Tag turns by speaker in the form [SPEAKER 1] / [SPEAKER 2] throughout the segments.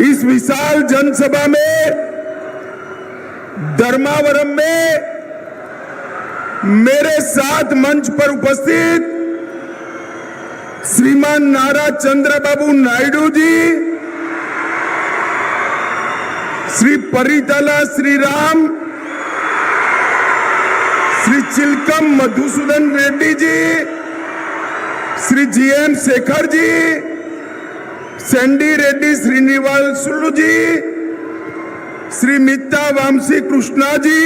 [SPEAKER 1] इस विशाल जनसभा में धर्मावरम में मेरे साथ मंच पर उपस्थित श्रीमान नारा चंद्र बाबू नायडू जी श्री परिताला श्री राम श्री चिलकम मधुसूदन रेड्डी जी श्री जी एम शेखर जी સેન્ડી रेड्डी શ્રીનિવાસ जी श्री मित्ता वामसी कृष्णा जी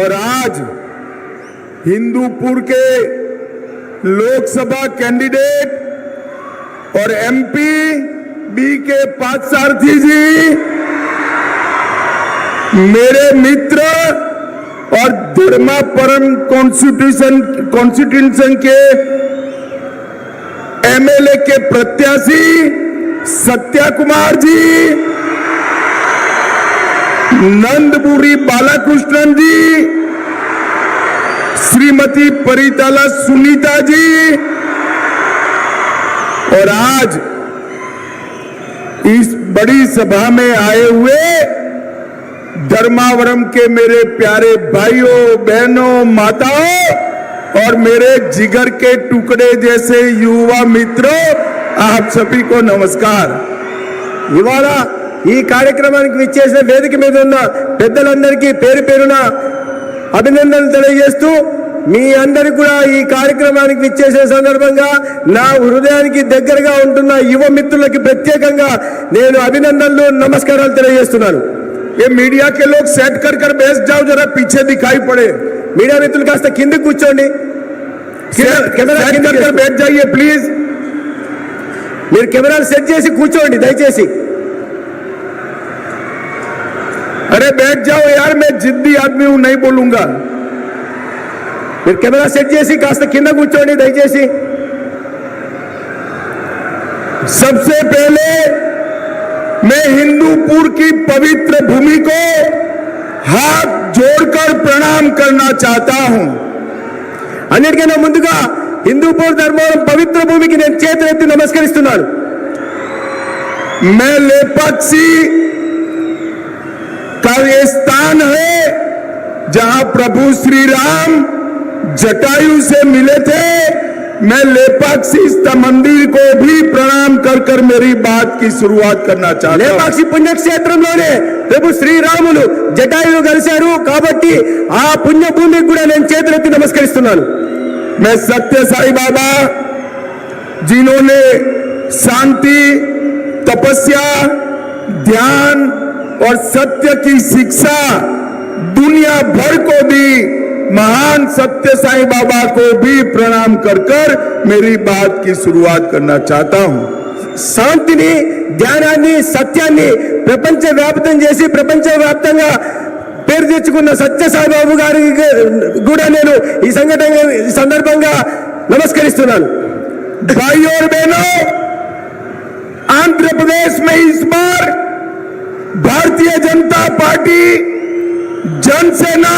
[SPEAKER 1] और आज हिंदूपुर के लोकसभा कैंडिडेट और MP B K Parthasarathy ji मेरे मित्र और धर्मा परम कॉन्स्टिट्यूशन कॉन्स्टिट्यूशन के एमएलए के प्रत्याशी सत्या कुमार जी नंदपुरी बालाकृष्णन जी श्रीमती परिताला सुनीता जी और आज इस बड़ी सभा में आए हुए धर्मावरम के मेरे प्यारे भाइयों बहनों माताओं और मेरे जिगर के टुकड़े जैसे युवा मित्रों आप सभी को नमस्कार
[SPEAKER 2] ఇవాళ ఈ కార్యక్రమానికి విచ్చేసిన వేదిక మీద ఉన్న పెద్దలందరికీ పేరు పేరున అభినందనలు తెలియజేస్తూ మీ అందరు కూడా ఈ కార్యక్రమానికి విచ్చేసే సందర్భంగా నా హృదయానికి దగ్గరగా ఉంటున్న యువ మిత్రులకి ప్రత్యేకంగా నేను అభినందనలు నమస్కారాలు తెలియజేస్తున్నాను
[SPEAKER 1] ఏ మీడియాకే లోక్ సెట్ కర్ కర్ బేస్ జావ్ జరా పీछे दिखाई पड़े
[SPEAKER 2] మీడియా మిత్రులు కాస్త కింద కూర్చోండి కెమెరా
[SPEAKER 1] బెట్ జాయి ప్లీజ్
[SPEAKER 2] మీరు కెమెరాలు సెట్ చేసి కూర్చోండి దయచేసి
[SPEAKER 1] अरे बैठ जाओ यार मैं जिद्दी आदमी हूं नहीं बोलूंगा
[SPEAKER 2] మీరు కెమెరా సెట్ చేసి కాస్త కింద కూర్చోండి దయచేసి
[SPEAKER 1] सबसे पहले मैं हिंदूपुर की पवित्र भूमि को हाथ जोड़कर प्रणाम करना चाहता हूं
[SPEAKER 2] अंटे मुझे हिंदू धर्म पवित्र भूमि की चेत नमस्क
[SPEAKER 1] मैं लेपाक्षी का ये स्थान है जहां प्रभु श्री राम जटायु से मिले थे मैं लेपाक्षी मंदिर को भी प्रणाम कर कर मेरी बात की शुरुआत करना चाहता लेपाक्षी
[SPEAKER 2] पुण्य क्षेत्र పుణ్యక్షేత్రంలోనే ప్రభు శ్రీరాములు జటాయును కలిశారు కాబట్టి ఆ పుణ్యభూమికి కూడా నేను చేతులెత్తి నమస్కరిస్తున్నాను
[SPEAKER 1] मैं सत्य साई बाबा जिन्होंने शांति तपस्या ध्यान और सत्य की शिक्षा दुनिया भर को दी महान सत्य साई बाबा को भी प्रणाम कर कर मेरी बात की शुरुआत करना चाहता हूँ
[SPEAKER 2] శాంతిని ధ్యానాన్ని సత్యాన్ని ప్రపంచ వ్యాప్తం చేసి ప్రపంచ వ్యాప్తంగా పేరు తెచ్చుకున్న సత్య సాయిబాబు గారికి కూడా నేను ఈ సంఘటన ఈ సందర్భంగా నమస్కరిస్తున్నాను
[SPEAKER 1] भाइयों और बहनों आंध्र प्रदेश में इस बार भारतीय जनता पार्टी जनसेना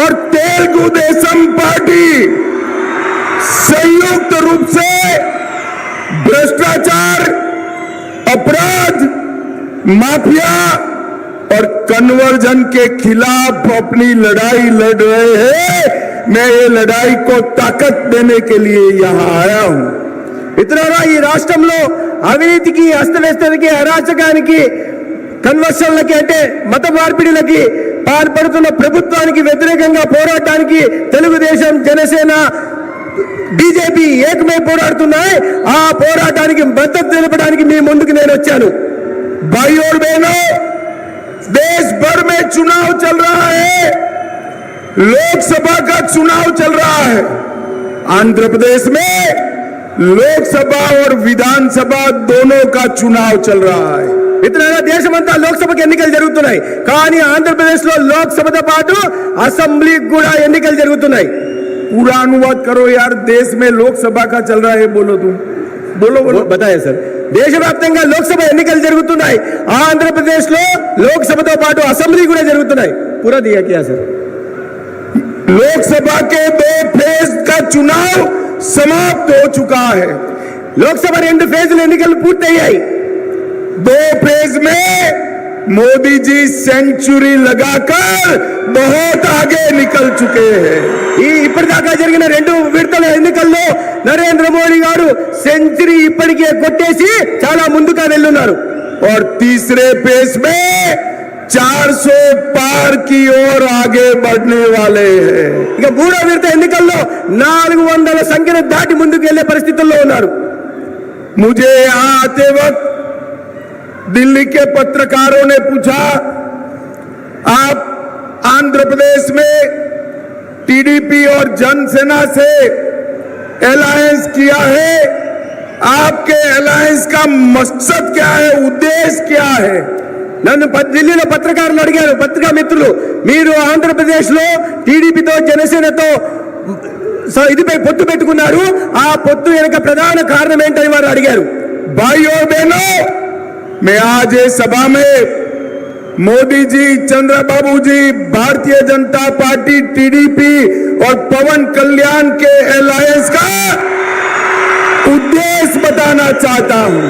[SPEAKER 1] और तेलुगु देशम पार्टी संयुक्त रूप से भ्रष्टाचार अपराध माफिया और कन्वर्जन के खिलाफ अपनी लड़ाई लड़ रहे हैं मैं ये लड़ाई को ताकत देने के लिए यहां आया हूं
[SPEAKER 2] इतना राष्ट्र ఇతరురా ఈ రాష్ట్రంలో की అస్తవ్యస్తలకి అరాచకానికి अटे मत मारपीड़ की प्रभुत् व्यतिरेक पोराटा की तल जनसे बीजेपी एक एकमे
[SPEAKER 1] पोरा मदत मुझे देश भर में चुनाव चल रहा है लोकसभा का चुनाव चल रहा है आंध्र प्रदेश में लोकसभा और विधानसभा दोनों का चुनाव चल रहा है
[SPEAKER 2] इतनेला देशमंता लोकसभा ఎన్నికలు జరుగుతున్నాయి కానీ ఆంధ్రప్రదేశ్ లో लोकसभा తో పాటు అసెంబ్లీ కూడా ఎన్నికలు జరుగుతున్నాయి
[SPEAKER 1] పురా అనువాద करो यार देश में लोकसभा का चल रहा है बोलो तू बोलो
[SPEAKER 2] बताइए सर देशव्यापीంగా लोकसभा ఎన్నికలు జరుగుతున్నాయి ఆంధ్రప్రదేశ్ లో लोकसभा తో పాటు అసెంబ్లీ కూడా జరుగుతున్నాయి पूरा दिया किया सर
[SPEAKER 1] लोकसभा के दो फेज का चुनाव समाप्त हो चुका है
[SPEAKER 2] लोकसभा रे इंड फेज ఎన్నికలు పూర్తయ్యాయి
[SPEAKER 1] दो फेज में मोदी जी सेंचुरी लगाकर बहुत आगे నికల్ చుకే
[SPEAKER 2] ఈ ఇప్పటిదాకా జరిగిన రెండు విడతల ఎన్నికల్లో నరేంద్ర మోడీ గారు సెంచరీ ఇప్పటికే కొట్టేసి చాలా ముందుగా వెళ్ళున్నారు
[SPEAKER 1] और तीसरे फेज में 400 పార్ కి ఓర్ ఆగే బడ్నే వాలే
[SPEAKER 2] ఇక మూడో విడత ఎన్నికల్లో నాలుగు వందల సంఖ్యను దాటి ముందుకు వెళ్లే పరిస్థితుల్లో ఉన్నారు
[SPEAKER 1] ముజే ఆతే వక్త్ दिल्ली के पत्रकारों ने पूछा आप आंध्र प्रदेश में टीडीपी और जनसेना से अलायंस किया है आपके अलायंस का मकसद क्या है उद्देश्य क्या है
[SPEAKER 2] నన్ను ఢిల్లీలో పత్రకారులు అడిగారు పత్రికా మిత్రులు మీరు ఆంధ్రప్రదేశ్లో టీడీపీతో జనసేనతో ఇదిపై పొత్తు పెట్టుకున్నారు ఆ పొత్తు వెనుక ప్రధాన కారణం ఏంటని వారు అడిగారు
[SPEAKER 1] బయోబెనో मैं आज इस सभा में मोदी जी चंद्रबाबू जी भारतीय जनता पार्टी टीडीपी और पवन कल्याण के अलायंस का ఉద్దేశ్ బతానా చాతాము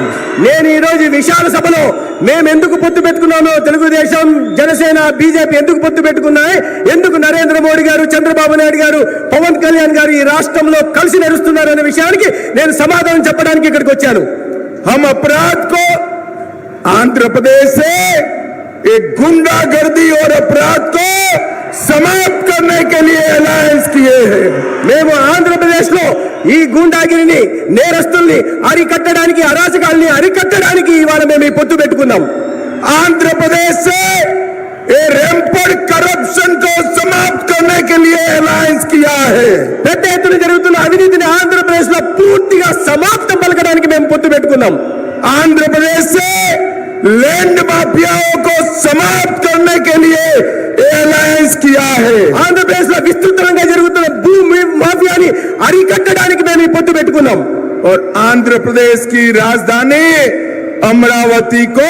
[SPEAKER 2] నేను ఈరోజు విశాల సభలో మేము ఎందుకు పొత్తు పెట్టుకున్నాను తెలుగుదేశం జనసేన బీజేపీ ఎందుకు పొత్తు పెట్టుకున్నాయి ఎందుకు నరేంద్ర మోడీ గారు చంద్రబాబు నాయుడు గారు పవన్ కళ్యాణ్ గారు ఈ రాష్ట్రంలో కలిసి నడుస్తున్నారు అనే విషయానికి నేను సమాధానం చెప్పడానికి ఇక్కడికి వచ్చాను
[SPEAKER 1] హమ్ అపరాధ్ కో आंध्र प्रदेश से एक गुंडागर्दी और अपराध को సమాప్త కర్నే కే లియే అలయన్స్ కియే హై
[SPEAKER 2] మేము ఆంధ్రప్రదేశ్ को ఈ గుండాగిరిని నేరస్తుల్ని అరికట్టడానికి అరాచకాల్ని అరికట్టడానికి ఇవాళ మేము ఈ పొత్తు పెట్టుకున్నాం
[SPEAKER 1] ఆంధ్రప్రదేశ్ ఏ కరప్షన్ కో సమాప్త అలయన్స్
[SPEAKER 2] పెద్ద ఎత్తున జరుగుతున్న అవినీతిని ఆంధ్రప్రదేశ్ లో పూర్తిగా సమాప్తం పలకడానికి మేము పొత్తు పెట్టుకున్నాం
[SPEAKER 1] ఆంధ్రప్రదేశ్ लैंड माफियाओं को समाप्त करने के लिए एलायंस किया है
[SPEAKER 2] आंध्र प्रदेश में विस्तृत रंग जरूरत भूमि माफिया अरिकटा की मैं पट्टुक
[SPEAKER 1] और आंध्र प्रदेश की राजधानी अमरावती को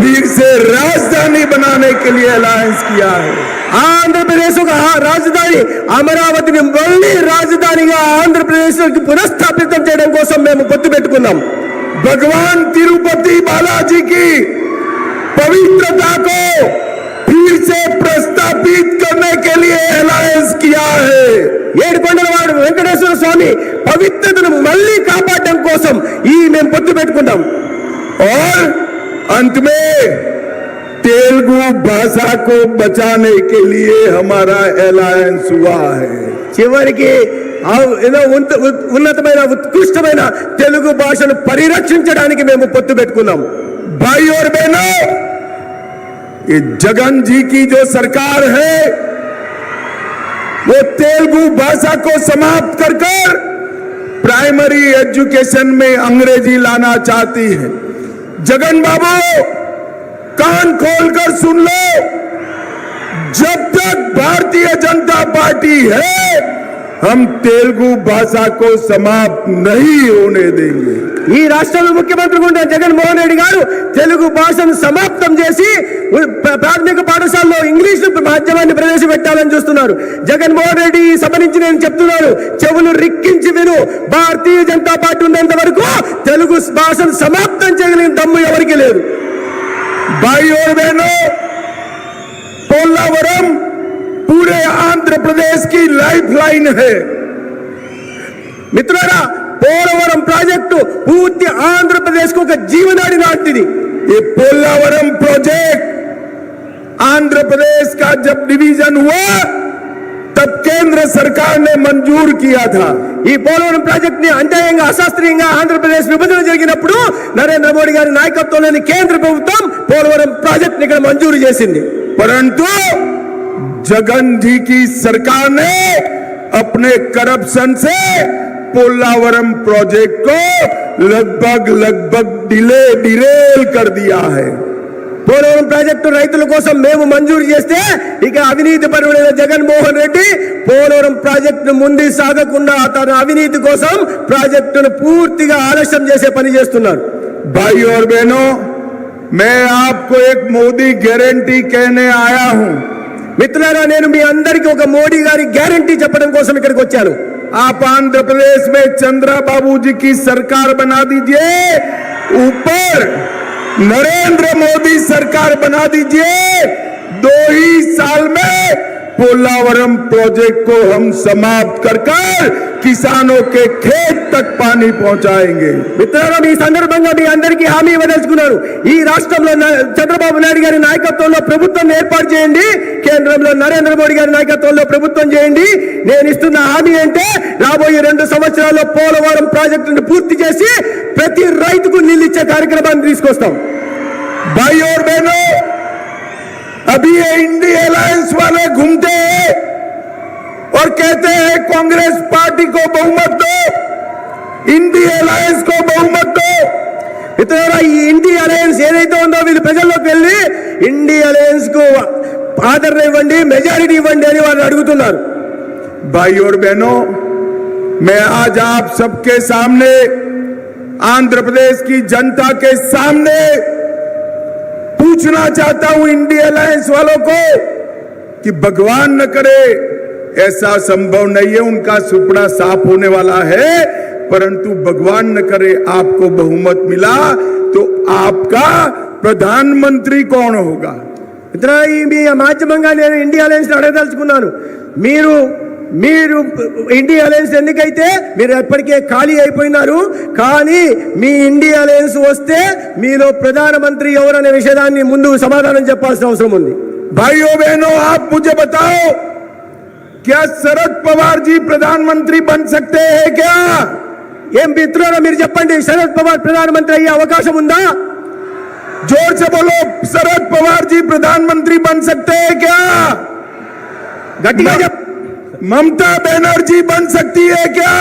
[SPEAKER 1] फिर से राजधानी बनाने के लिए अलायंस किया है
[SPEAKER 2] आंध्र प्रदेश का राजधानी अमरावती ने मल्ली राजधानी आंध्र प्रदेश पुनस्थापित मैं पट्टुक
[SPEAKER 1] भगवान तिरुपति बालाजी की पवित्रता को फिर से प्रस्तापित करने के लिए अलायंस किया है
[SPEAKER 2] ఏడుకొండలవాడు వెంకటేశ్వర స్వామి పవిత్రతను మళ్ళీ కాపాడడం కోసం ఈ మేము పొత్తు పెట్టుకున్నాం
[SPEAKER 1] और अंत में तेलुगु भाषा को बचाने के लिए हमारा अलायंस हुआ है
[SPEAKER 2] चिवर के उन्नतम उत्कृष्ट उत्कृष्टम भाष मैं मेम पेम
[SPEAKER 1] भाई और बहनों जगन जी की जो सरकार है वो तेलुगु भाषा को समाप्त कर कर प्राइमरी एजुकेशन में अंग्रेजी लाना चाहती है जगन बाबू कान खोलकर सुन लो जब तक भारतीय जनता पार्टी है हम तेलुगु भाषा को समाप्त नहीं होने देंगे
[SPEAKER 2] ఈ రాష్ట్రంలో ముఖ్యమంత్రి ఉండే జగన్మోహన్ రెడ్డి గారు తెలుగు భాషను సమాప్తం చేసి ప్రాథమిక పాఠశాలలో ఇంగ్లీష్ మాధ్యమాన్ని ప్రవేశపెట్టాలని చూస్తున్నారు జగన్మోహన్ రెడ్డి నుంచి నేను చెప్తున్నాను చెవులు రిక్కించి విను భారతీయ జనతా పార్టీ ఉన్నంత వరకు తెలుగు భాషను సమాప్తం చేయగలిగిన దమ్ము ఎవరికి లేదు
[SPEAKER 1] బాయి పోల్లవరం पूरे आंध्र प्रदेश की లైఫ్ లైన్ है
[SPEAKER 2] మిత్రులారా పోలవరం ప్రాజెక్టు పూర్తి ఆంధ్రప్రదేశ్కు ఒక జీవనాడి లాంటిది
[SPEAKER 1] ఈ పోలవరం ప్రాజెక్ట్ ఆంధ్రప్రదేశ్ కా జబ్ డివిజన్ हुआ तब केंद्र सरकार ने मंजूर किया
[SPEAKER 2] ఈ పోలవరం ప్రాజెక్ట్ ని అన్యాయంగా అశాస్త్రీయంగా ఆంధ్రప్రదేశ్ విభజన జరిగినప్పుడు నరేంద్ర మోడీ గారి నాయకత్వంలోని కేంద్ర ప్రభుత్వం పోలవరం ప్రాజెక్ట్ ని ఇక్కడ మంజూరు చేసింది
[SPEAKER 1] పరంతు जगन जी की सरकार ने अपने करप्शन से पोलावरम प्रोजेक्ट को लगभग लगभग डिले डिरेल कर दिया है
[SPEAKER 2] పోలవరం ప్రాజెక్టు రైతుల కోసం మేము మంజూరు చేస్తే ఇక అవినీతి పరుడైన జగన్మోహన్ రెడ్డి పోలవరం ప్రాజెక్టును ముందు సాగకుండా తన అవినీతి కోసం ప్రాజెక్టును పూర్తిగా ఆలస్యం చేసే పని చేస్తున్నారు
[SPEAKER 1] భాయి और बहनों मैं आपको एक मोदी गारंटी कहने आया हूं
[SPEAKER 2] मित्रा ने अंदर की मोडी गारी ग्यारंटी గ్యారంటీ చెప్పడం
[SPEAKER 1] आप आंध्र प्रदेश में चंद्रा बाबू जी की सरकार बना दीजिए ऊपर नरेंद्र मोदी सरकार बना दीजिए दो ही साल में पोलावरम प्रोजेक्ट को हम समाप्त कर कर किसानों के खेत
[SPEAKER 2] ఈ సందర్భంగా మీ అందరికీ హామీ ఇవ్వదలుచుకున్నారు ఈ రాష్ట్రంలో చంద్రబాబు నాయుడు గారి నాయకత్వంలో ప్రభుత్వం ఏర్పాటు చేయండి కేంద్రంలో నరేంద్ర మోడీ గారి నాయకత్వంలో ప్రభుత్వం చేయండి నేను ఇస్తున్న హామీ అంటే రాబోయే రెండు సంవత్సరాల్లో పోలవరం ప్రాజెక్టును పూర్తి చేసి ప్రతి రైతుకు నీళ్ళు కార్యక్రమాన్ని తీసుకొస్తాం
[SPEAKER 1] బై ఓర్ अभी ये इंडी अलायंस वाले घूमते हैं और कहते हैं कांग्रेस पार्टी को बहुमत दो इंडी अलायंस को बहुमत दो
[SPEAKER 2] ఇతర ఈ ఇండి అలయన్స్ ఏదైతే ఉందో వీళ్ళు ప్రజల్లోకి వెళ్ళి ఇండి అలయన్స్ కు ఆదరణ ఇవ్వండి మెజారిటీ ఇవ్వండి అని వాళ్ళు అడుగుతున్నారు
[SPEAKER 1] भाई और बहनों मैं आज आप सबके सामने आंध्र प्रदेश की जनता के सामने पूछना चाहता हूं इंडिया अलायंस वालों को कि भगवान न करे ऐसा संभव नहीं है उनका सुपड़ा साफ होने वाला है परंतु भगवान न करे आपको बहुमत मिला तो आपका प्रधानमंत्री कौन होगा
[SPEAKER 2] इतना ही भी इंडिया अलायंस अड़गदलुकुन्नानु మీరు ఇండియా అలయన్స్ ఎందుకైతే మీరు ఎప్పటికే ఖాళీ అయిపోయినారు కానీ మీ ఇండియా అలయన్స్ వస్తే మీలో ప్రధానమంత్రి ఎవరనే విషయాన్ని ముందు సమాధానం చెప్పాల్సిన అవసరం ఉంది
[SPEAKER 1] భాయో బేనో ఆప్ ముజే బతావో క్యా శరద్ పవార్ జీ ప్రధానమంత్రి బన్ సక్తే హే క్యా
[SPEAKER 2] ఏం మిత్రులు మీరు చెప్పండి శరద్ పవార్ ప్రధానమంత్రి అయ్యే అవకాశం ఉందా
[SPEAKER 1] జోర్ से శరద్ పవార్ జీ ప్రధానమంత్రి బన్ సక్తే सकते క్యా
[SPEAKER 2] గట్టిగా
[SPEAKER 1] ममता बनर्जी बन सकती है क्या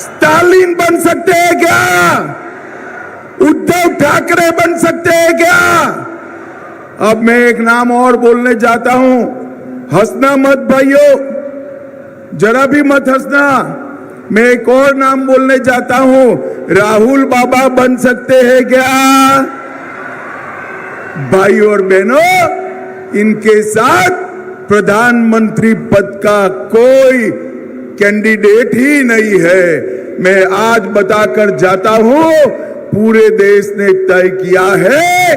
[SPEAKER 1] स्टालिन बन सकते हैं क्या उद्धव ठाकरे बन सकते हैं क्या अब मैं एक नाम और बोलने जाता हूं हंसना मत भाइयों जरा भी मत हंसना मैं एक और नाम बोलने जाता हूं राहुल बाबा बन सकते हैं क्या भाई और बहनों इनके साथ प्रधानमंत्री पद का कोई कैंडिडेट ही नहीं है मैं आज बताकर जाता हूं पूरे देश ने तय किया है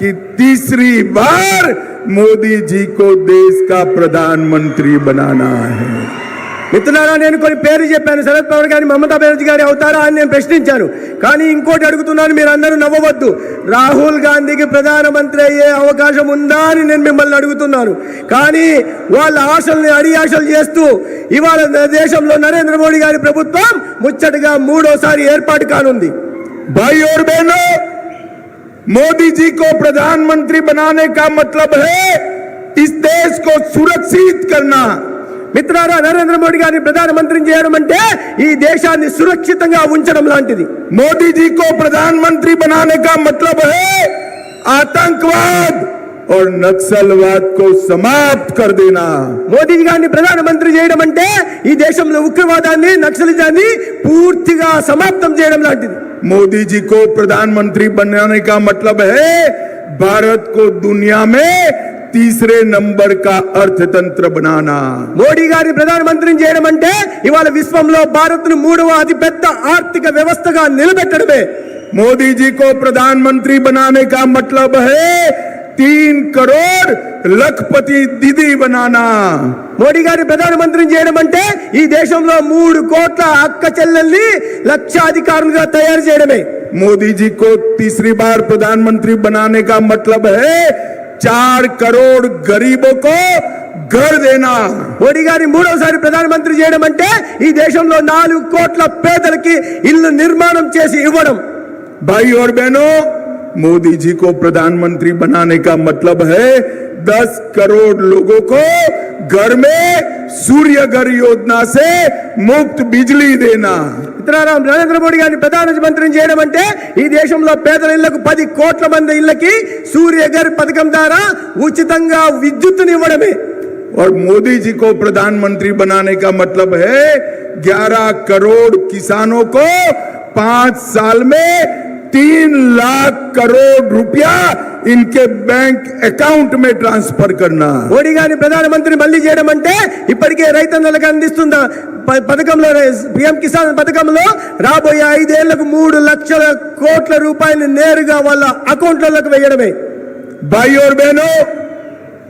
[SPEAKER 1] कि तीसरी बार मोदी जी को देश का प्रधानमंत्री बनाना है
[SPEAKER 2] మిత్రులారా నేను కొన్ని పేర్లు చెప్పాను శరద్ పవర్ గారి మమతా బెనర్జీ గారి అవుతారా అని నేను ప్రశ్నించాను కానీ ఇంకోటి అడుగుతున్నాను మీరు అందరూ నవ్వవద్దు రాహుల్ గాంధీకి ప్రధానమంత్రి అయ్యే అవకాశం ఉందా అని నేను మిమ్మల్ని అడుగుతున్నాను కానీ వాళ్ళ ఆశల్ని అడియాశలు చేస్తూ ఇవాళ దేశంలో నరేంద్ర మోడీ గారి ప్రభుత్వం ముచ్చటగా మూడోసారి ఏర్పాటు కానుంది
[SPEAKER 1] భాయి और बहनों मोदी जी को प्रधानमंत्री बनाने का मतलब है इस देश को सुरक्षित करना
[SPEAKER 2] మిత్రారా నరేంద్ర మోడీ గారిని ప్రధానమంత్రిని చేయడం అంటే ఈ దేశాన్ని సురక్షితంగా ఉంచడం లాంటిది
[SPEAKER 1] మోదీజీ కో ప్రధానమంత్రి బనానే కా మతలబ్ హై ఆతంకవాద్ और नक्सलवाद को समाप्त कर देना
[SPEAKER 2] ప్రధానమంత్రి చేయడం అంటే ఈ దేశంలో ఉగ్రవాదాన్ని నక్సలిజాన్ని పూర్తిగా సమాప్తం చేయడం లాంటిది
[SPEAKER 1] మోదీజీ కో ప్రధానమంత్రి బనానే కా మతలబ్ హై భారత్ దునియా మే తీసరే నంబర్ కా అర్థతంత్ర బనానా
[SPEAKER 2] మోడీ గారి ప్రధానమంత్రిని చేయడం అంటే ఇవాళ విశ్వంలో భారత్ ను మూడవ అతిపెద్ద ఆర్థిక వ్యవస్థగా నిలబెట్టడమే
[SPEAKER 1] మోదీజీ కో ప్రధాన మంత్రి बनाने का मतलब है तीन करोड़ లఖపతి దిది బనానా
[SPEAKER 2] మోడీ గారి ప్రధానమంత్రిని చేయడం అంటే ఈ దేశంలో మూడు కోట్ల అక్క చెల్లెల్ని లక్షాధికారులుగా తయారు చేయడమే
[SPEAKER 1] మోదీజీ కో తీసరి బార్ మంత్రి బనానే కా మతలబ్ హై चार करोड़ गरीबों को घर
[SPEAKER 2] మోడీ గారి మూడవసారి ప్రధానమంత్రి చేయడం అంటే ఈ దేశంలో నాలుగు కోట్ల పేదలకి ఇల్లు నిర్మాణం చేసి ఇవ్వడం
[SPEAKER 1] భాయి और बहनों मोदी जी को प्रधानमंत्री बनाने का मतलब है दस करोड़ लोगों को घर में सूर्य घर योजना से मुफ्त बिजली देना
[SPEAKER 2] సత్యనారాయణ నరేంద్ర మోడీ గారిని ప్రధానమంత్రిని చేయడం అంటే ఈ దేశంలో పేదల ఇళ్లకు పది కోట్ల మంది ఇళ్లకి సూర్య గారి పథకం ద్వారా ఉచితంగా విద్యుత్తుని ఇవ్వడమే
[SPEAKER 1] और मोदी जी को प्रधानमंत्री बनाने का मतलब है 11 करोड़ किसानों को पांच साल में तीन लाख करोड़ रुपया ఇన్కే బ్యాంక్ అకౌంట్ మే ట్రాన్స్ఫర్
[SPEAKER 2] కన్నా ఓడిగాని ప్రధానమంత్రి మళ్ళీ చేయడం అంటే ఇప్పటికే రైతన్నలకు అందిస్తుందా పథకంలో పిఎం కిసాన్ పథకంలో రాబోయే ఐదేళ్లకు మూడు లక్షల కోట్ల రూపాయలు నేరుగా వాళ్ళ అకౌంట్లలోకి వేయడమే
[SPEAKER 1] భాయోర్ బేనో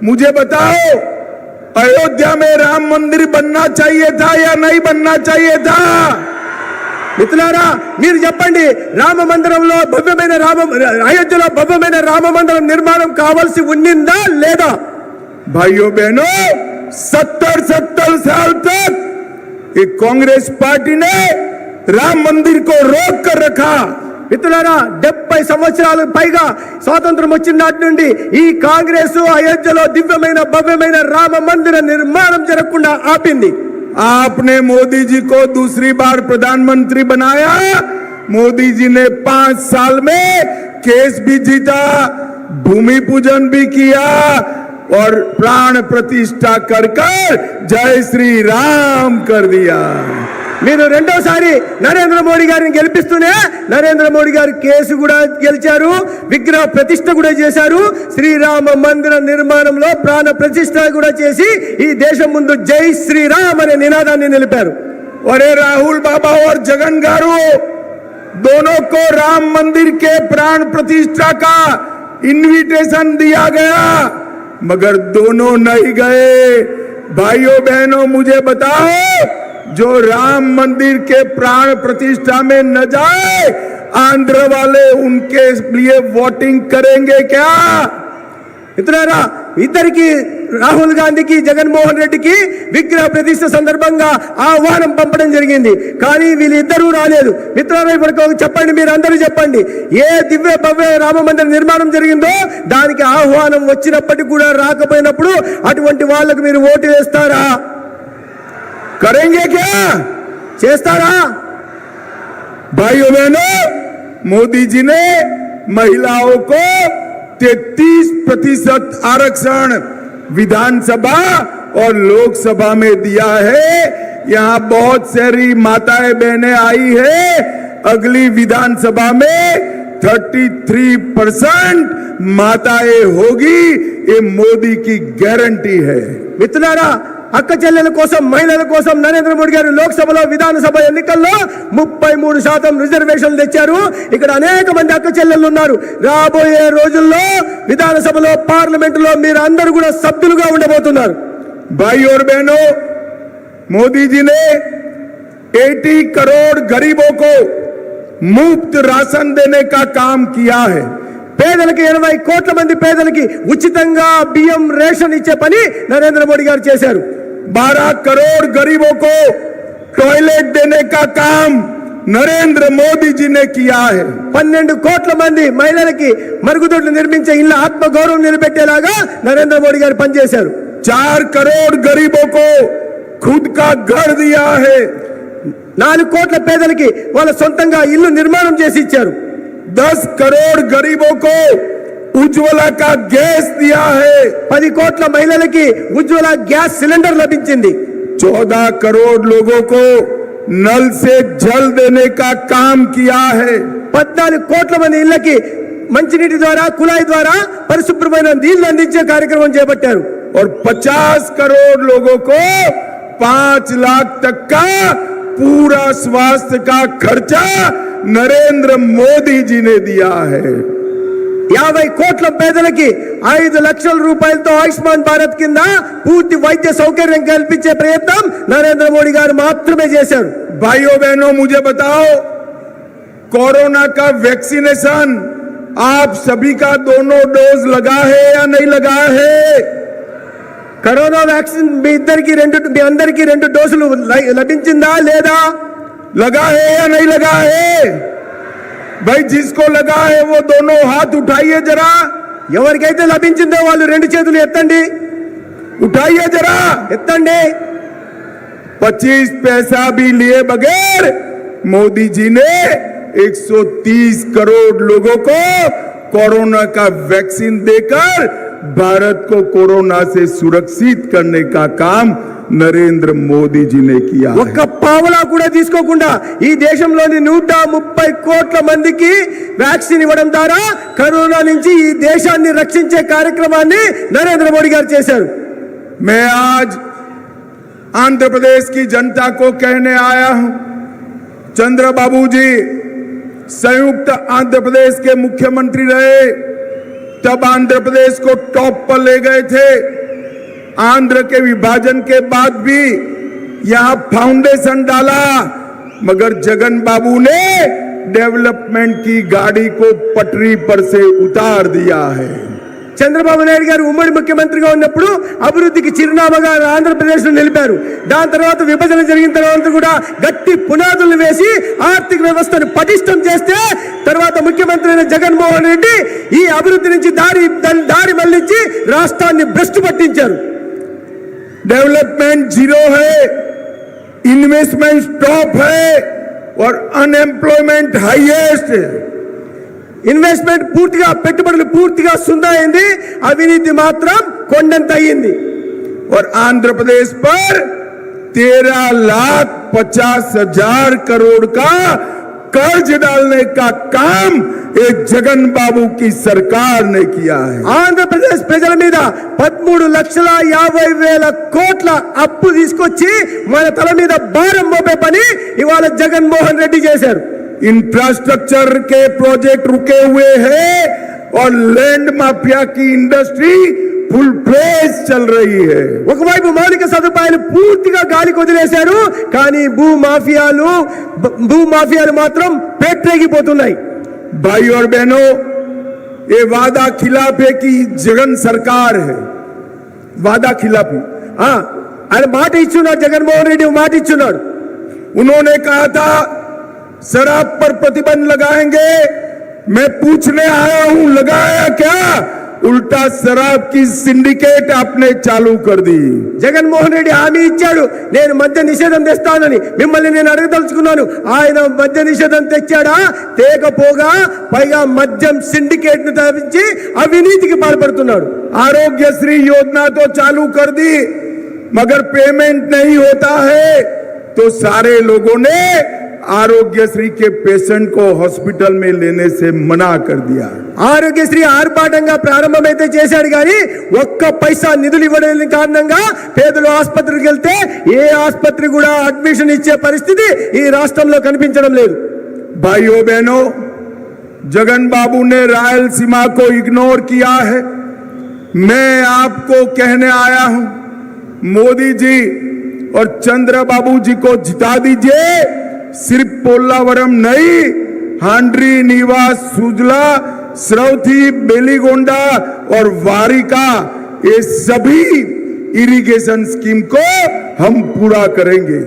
[SPEAKER 1] ముజే బతావో అయోధ్య మే రామ్ మందిర్ బన్నా చాహియే థా యా నహీ బన్నా చాహియే థా
[SPEAKER 2] మిత్రులారా మీరు చెప్పండి రామ మందిరంలో భవ్యమైన రామ అయోధ్యలో భవ్యమైన రామ మందిరం నిర్మాణం కావాల్సి ఉన్నిందా లేదా
[SPEAKER 1] భయో బేను సత్తర్ సత్తర్ साल तक ये कांग्रेस पार्टी మందిర్ కో రోక్ కర్ రఖా
[SPEAKER 2] మిత్రులారా డెబ్బై సంవత్సరాలు పైగా స్వాతంత్రం వచ్చిన నాటి నుండి ఈ కాంగ్రెస్ అయోధ్యలో దివ్యమైన భవ్యమైన రామ మందిర నిర్మాణం జరగకుండా ఆపింది
[SPEAKER 1] आपने मोदी जी को दूसरी बार प्रधानमंत्री बनाया मोदी जी ने पांच साल में केस भी जीता भूमि पूजन भी किया और प्राण प्रतिष्ठा कर कर जय श्री राम कर दिया
[SPEAKER 2] మీరు రెండోసారి నరేంద్ర మోడీ గారిని గెలిపిస్తూనే నరేంద్ర మోడీ గారు కేసు కూడా గెలిచారు విగ్రహ ప్రతిష్ట కూడా చేశారు శ్రీరామ మందిర నిర్మాణంలో ప్రాణ ప్రతిష్ట కూడా చేసి ఈ దేశం ముందు జై శ్రీరామ్ అనే నినాదాన్ని నిలిపారు
[SPEAKER 1] ఒరే రాహుల్ బాబా ఓర్ జగన్ గారు दोनों को మందిర్ కే ప్రాణ प्राण प्रतिष्ठा का इनविटेशन दिया गया मगर दोनों नहीं गए भाइयों बहनों मुझे जो राम मंदिर के प्राण प्रतिष्ठा में न जाए आंध्र वाले उनके लिए वोटिंग करेंगे क्या
[SPEAKER 2] ఇతర ఇద్దరికి రాహుల్ గాంధీకి జగన్మోహన్ రెడ్డికి విగ్రహ ప్రతిష్ట సందర్భంగా ఆహ్వానం పంపడం జరిగింది కానీ వీళ్ళిద్దరూ రాలేదు మిత్రులు ఇప్పుడు చెప్పండి మీరు అందరూ చెప్పండి ఏ దివ్య భవ్య రామ మందిర నిర్మాణం జరిగిందో దానికి ఆహ్వానం వచ్చినప్పటికీ కూడా రాకపోయినప్పుడు అటువంటి వాళ్ళకు మీరు ఓటు వేస్తారా
[SPEAKER 1] करेंगे क्या
[SPEAKER 2] रहा
[SPEAKER 1] भाइयों बहनों मोदी जी ने महिलाओं को 33 प्रतिशत आरक्षण विधानसभा और लोकसभा में दिया है यहाँ बहुत सारी माताएं बहनें आई है अगली विधानसभा में 33 परसेंट माताएं होगी ये मोदी की गारंटी है
[SPEAKER 2] इतना ना అక్క చెల్లెల కోసం మహిళల కోసం నరేంద్ర మోడీ గారు లోక్సభలో విధానసభ ఎన్నికల్లో ముప్పై మూడు శాతం రిజర్వేషన్లు తెచ్చారు ఇక్కడ అనేక మంది అక్క చెల్లెలు ఉన్నారు రాబోయే రోజుల్లో విధానసభలో పార్లమెంటులో మీరు అందరూ కూడా సభ్యులుగా ఉండబోతున్నారు
[SPEAKER 1] भाई బేను మోదీజీనే ఎయిటీ కరోడ్ ने 80 రాసన్ దేనే को मुफ्त राशन
[SPEAKER 2] పేదలకి ఇరవై కోట్ల మంది పేదలకి ఉచితంగా బియ్యం రేషన్ ఇచ్చే పని నరేంద్ర మోడీ గారు చేశారు
[SPEAKER 1] बारह करोड़ गरीबों को टॉयलेट देने का काम నరేంద్ర మోదీజీ కియా
[SPEAKER 2] పన్నెండు కోట్ల మంది మహిళలకి మరుగుదొడ్లు నిర్మించే ఇళ్ళ ఆత్మ గౌరవం నిలబెట్టేలాగా నరేంద్ర మోడీ గారు పనిచేశారు
[SPEAKER 1] చార్ కరోడ్ గరీబో కో ఖుద్ కా ఘర్ దియా హే
[SPEAKER 2] నాలుగు కోట్ల పేదలకి వాళ్ళ సొంతంగా ఇల్లు నిర్మాణం చేసి ఇచ్చారు
[SPEAKER 1] దస్ కరోడ్ గరీబోకో ఉజ్వల కా గ్యాస్ దియా హై
[SPEAKER 2] పది కోట్ల మహిళలకి ఉజ్వల గ్యాస్ సిలిండర్ లభించింది
[SPEAKER 1] చౌదా కరోడ్ లోగో కో నల్ సే జల్ దేనే కా కామ్ కియా హై
[SPEAKER 2] పద్నాలుగు కోట్ల మంది ఇళ్ళకి మంచినీటి ద్వారా కుళాయి ద్వారా పరిశుభ్రమైన నీళ్లు అందించే కార్యక్రమం చేపట్టారు
[SPEAKER 1] और 50 करोड़ लोगों को 5 लाख तक का पूरा स्वास्थ्य का खर्चा नरेंद्र मोदी जी ने दिया है
[SPEAKER 2] యాభై కోట్ల పేదలకి ఐదు లక్షల రూపాయలతో ఆయుష్మాన్ భారత్ కింద పూర్తి వైద్య సౌకర్యం కల్పించే ప్రయత్నం నరేంద్ర మోడీ గారు మాత్రమే చేశారు
[SPEAKER 1] భాయో బహనో ముజే బతాओ कोरोना का वैक्सीनेशन आप सभी का दोनों डोज लगा है या नहीं लगा है
[SPEAKER 2] కరోనా వ్యాక్సిన్ మీ ఇద్దరికి రెండు మీ అందరికీ రెండు డోసులు లభించిందా లేదా
[SPEAKER 1] లగా హే నై లగా హే भाई जिसको लगा है वो दोनों हाथ उठाइए जरा
[SPEAKER 2] एवरक लभ रेत
[SPEAKER 1] उठाइए जरा
[SPEAKER 2] एंड
[SPEAKER 1] पच्चीस पैसा भी लिए बगैर मोदी जी ने 130 करोड़ लोगों को कोरोना का वैक्सीन देकर भारत को कोरोना से सुरक्षित करने का काम नरेंद्र मोदी जी ने किया है
[SPEAKER 2] وك पावला குడ తీసుకోకుండా ఈ దేశంలోనే 130 కోట్ల మందికి వ్యాక్సిన్ వేడం ద్వారా కరోనా నుంచి ఈ దేశాన్ని రక్షించే కార్యక్రమాన్ని నరేంద్ర మోడీ గారు చేశారు
[SPEAKER 1] మే આજ ఆంధ్రప్రదేశ్ కి जनता కో कहने आया हूं चंद्रबाबूजी संयुक्त आंध्र प्रदेश के मुख्यमंत्री रहे तब आंध्र प्रदेश को टॉप पर ले गए थे आंध्र के विभाजन के बाद भी यहां फाउंडेशन डाला मगर जगन बाबू ने डेवलपमेंट की गाड़ी को पटरी पर से उतार दिया है
[SPEAKER 2] చంద్రబాబు నాయుడు గారు ఉమ్మడి ముఖ్యమంత్రిగా ఉన్నప్పుడు అభివృద్ధికి చిరునామాగా ఆంధ్రప్రదేశ్లో నిలిపారు దాని తర్వాత విభజన జరిగిన తర్వాత కూడా గట్టి పునాదులు వేసి ఆర్థిక వ్యవస్థను పటిష్టం చేస్తే తర్వాత ముఖ్యమంత్రి అయిన జగన్మోహన్ రెడ్డి ఈ అభివృద్ధి నుంచి దారి దారి మళ్లించి రాష్ట్రాన్ని భ్రష్ పట్టించారు
[SPEAKER 1] డెవలప్మెంట్ జీరో హై ఇన్వెస్ట్మెంట్ స్టాప్ హై అన్ఎంప్లాయ్మెంట్ హైయెస్ట్
[SPEAKER 2] ఇన్వెస్ట్మెంట్ పూర్తిగా పెట్టుబడులు పూర్తిగా సున్నా అయింది అవినీతి మాత్రం కొండంత అయ్యింది
[SPEAKER 1] और ఆంధ్రప్రదేశ్ प्रदेश पर లాఖ పచాస్ హజార్ हजार करोड़ का कर्ज डालने का జగన్ బాబు కి సర్కార్ నే
[SPEAKER 2] ఆంధ్రప్రదేశ్ ప్రజల మీద పదమూడు లక్షల యాభై వేల కోట్ల అప్పు తీసుకొచ్చి మన తల మీద భారం మోపే పని ఇవాళ జగన్మోహన్ రెడ్డి చేశారు
[SPEAKER 1] इंफ्रास्ट्रक्चर के प्रोजेक्ट रुके हुए हैं और लैंड माफिया की इंडस्ट्री फुल प्रेस चल रही है
[SPEAKER 2] ఒక వైపు మౌలిక సదుపాయాలు పూర్తిగా గాలికి వదిలేశారు కానీ భూ మాఫియాలు భూ మాఫియాలు మాత్రం పెట్రేగిపోతున్నాయి
[SPEAKER 1] भाई और बहनों ये वादा खिलाफ है कि जगन सरकार है वादा खिलाफ
[SPEAKER 2] हाँ अरे माट इच्छुना जगनमोहन रेड्डी माट इच्छुना
[SPEAKER 1] उन्होंने कहा था शराब पर प्रतिबंध लगाएंगे मैं पूछने आया हूं लगाया क्या उल्टा शराब की सिंडिकेट आपने चालू कर दी
[SPEAKER 2] जगनमोहन रेडी हामी इच्छा मद्य निषेधन मिम्मली अड़दल आय मद्य निषेधा पैगा मद्यम सिंडिकेट अवनीति की पापड़ना
[SPEAKER 1] आरोग्य श्री योजना तो चालू कर दी मगर पेमेंट नहीं होता है तो सारे लोगों ने आरोग्य श्री के पेशेंट को हॉस्पिटल में लेने से मना कर दिया
[SPEAKER 2] आरोग्य श्री आरपाडंगा प्रारंभम ऐसे सेडगालीొక్క پیسہ నిదులువడల కారణంగా पैदल ఆసుపత్రికి వెళ్తే ఏ ఆసుపత్రి కూడా అడ్మిషన్ ఇచ్చే పరిస్థితి ఈ రాష్ట్రంలో కనిపించడం లేదు
[SPEAKER 1] బాయో బెనో జగన్ బాబునే రాయల్ సిమా కో ఇగ్నోర్ కియా హే మే aapko kehne aaya hu modi ji aur chandra babu ji ko jitadi ji सिर्फ पोलावरम नहीं हांड्री निवास सुजला श्रवथी बेलीगोंडा और वारिका ये सभी इरिगेशन स्कीम को हम पूरा करेंगे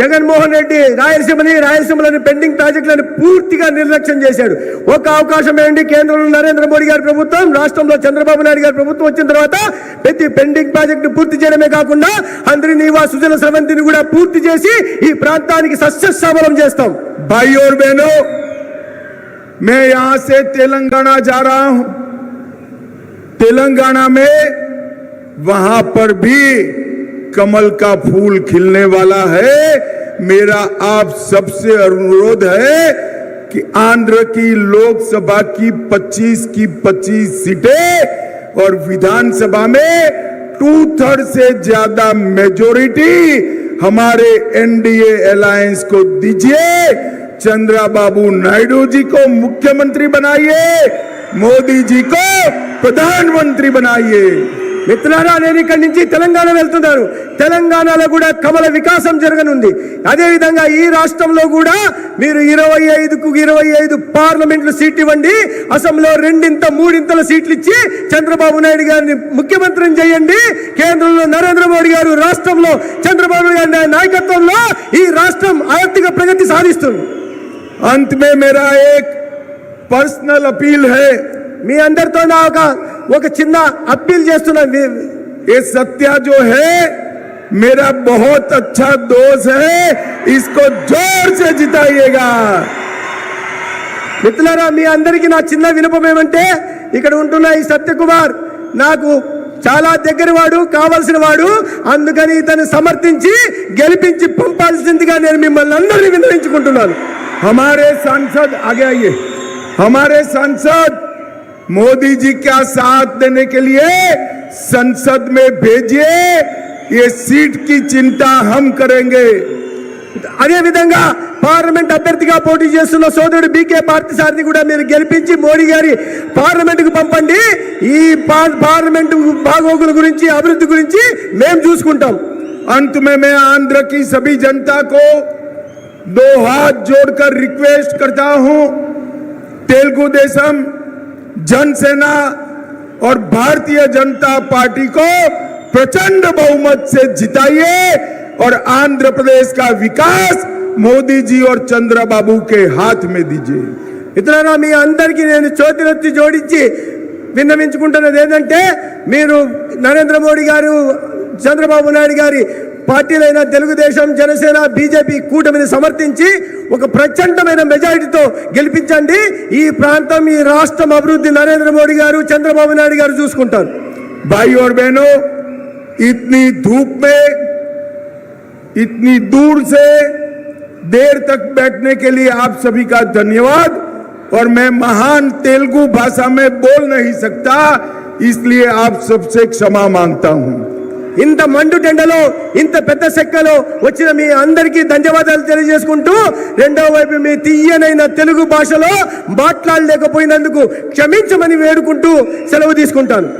[SPEAKER 2] జగన్మోహన్ రెడ్డి రాయలసీమని రాయలసీమలోని పెండింగ్ ప్రాజెక్టులను పూర్తిగా నిర్లక్ష్యం చేశాడు ఒక అవకాశం ఏంటి కేంద్రంలో నరేంద్ర మోడీ గారి ప్రభుత్వం రాష్ట్రంలో చంద్రబాబు నాయుడు గారి ప్రభుత్వం వచ్చిన తర్వాత ప్రతి పెండింగ్ ప్రాజెక్టు పూర్తి చేయడమే కాకుండా అందరి నీవా సుజల స్రవంతిని కూడా పూర్తి చేసి ఈ ప్రాంతానికి సస్యశ్యామలం చేస్తాం
[SPEAKER 1] బయోర్ బేను బేనో మే ఆసే తెలంగాణ జారా తెలంగాణ మే వహా పర్ భీ कमल का फूल खिलने वाला है मेरा आप सबसे अनुरोध है कि आंध्र की लोकसभा की 25 की 25 सीटें और विधानसभा में टू थर्ड से ज्यादा मेजोरिटी हमारे एनडीए अलायंस को दीजिए चंद्रा बाबू नायडू जी को मुख्यमंत्री बनाइए मोदी जी को प्रधानमंत्री बनाइए
[SPEAKER 2] మిత్రులారా నేను ఇక్కడి నుంచి తెలంగాణ వెళ్తున్నాను తెలంగాణలో కూడా కమల వికాసం జరగనుంది అదేవిధంగా ఈ రాష్ట్రంలో కూడా మీరు ఇరవై ఐదుకు ఇరవై ఐదు పార్లమెంట్లు సీట్లు ఇవ్వండి అసెంబ్లీలో రెండింత మూడింతల సీట్లు ఇచ్చి చంద్రబాబు నాయుడు గారిని ముఖ్యమంత్రిని చేయండి కేంద్రంలో నరేంద్ర మోడీ గారు రాష్ట్రంలో చంద్రబాబు గారి నాయకత్వంలో ఈ రాష్ట్రం ఆర్థిక ప్రగతి సాధిస్తుంది
[SPEAKER 1] అంతమే మేరా పర్సనల్ అపీల్ హే
[SPEAKER 2] మీ అందరితో నా ఒక ఒక చిన్న అప్పీల్ చేస్తున్నా
[SPEAKER 1] ఏ సత్య జో హే మేరా బహుత్ అచ్చా దోస్ హే ఇస్కో జోర్ సే జితాయేగా
[SPEAKER 2] మిత్రులారా మీ అందరికీ నా చిన్న వినపం ఏమంటే ఇక్కడ ఉంటున్న ఈ సత్యకుమార్ నాకు చాలా దగ్గర వాడు కావలసిన వాడు అందుకని ఇతను సమర్థించి గెలిపించి పంపాల్సిందిగా నేను మిమ్మల్ని అందరినీ
[SPEAKER 1] వినయించుకుంటున్నాను హమారే సాంసద్ ఆగే హమారే సాంసద్ मोदी जी का साथ देने के लिए संसद में भेजिए ये सीट की चिंता हम करेंगे
[SPEAKER 2] अदे विधा पार्लमेंट अभ्यर्थि पोटे सोद बीके पार्थिशारथि गेल मोडी गारी पार्लमेंट को पंपी पार्लमेंट भागोल अभिवृद्धि मेम चूस
[SPEAKER 1] अंत में मैं आंध्र की सभी जनता को दो हाथ जोड़कर रिक्वेस्ट करता हूं तेलुगु देशम जनसेना और भारतीय जनता पार्टी को प्रचंड बहुमत से जिताइए और आंध्र प्रदेश का विकास మోదీ జీ ఓర్ చంద్రబాబు కే హాత్ మే దిజే
[SPEAKER 2] ఇతరులైనా మీ అందరికీ నేను చోతిరొత్తి జోడించి విన్నవించుకుంటున్నది ఏంటంటే మీరు నరేంద్ర మోడీ గారు చంద్రబాబు నాయుడు గారి పార్టీలైన తెలుగు దేశం జనసేన బీజేపీ కూటమిని సమర్తించి ఒక প্রচন্ডమైన మెజారిటీతో గెలుపిచండి ఈ ప్రాంతం ఈ రాష్ట్రం అబ్రుద్ది నరేంద్ర మోడీ గారు చంద్రబాబు నాయుడు గారు చూసుకుంటారు
[SPEAKER 1] బాయ్ ఓర్ బేను ఇтни ధూక్ మే ఇтни దూర్ సే డేర్ తక్ బెట్నే కేలియే ఆప్ సభీ కా ధన్యవాద్ ఔర్ మే మహాన్ తెలుగు భాషా మే బోల్ నహీ సక్తా ఇస్లియే ఆప్ సబ్సే క్షమా మాంగ్తా హూ
[SPEAKER 2] ఇంత మండు టెండలో ఇంత పెద్ద సెక్కలో వచ్చిన మీ అందరికీ ధన్యవాదాలు తెలియజేసుకుంటూ రెండవ వైపు మీ తీయనైన తెలుగు భాషలో మాట్లాడలేకపోయినందుకు క్షమించమని వేడుకుంటూ సెలవు తీసుకుంటాను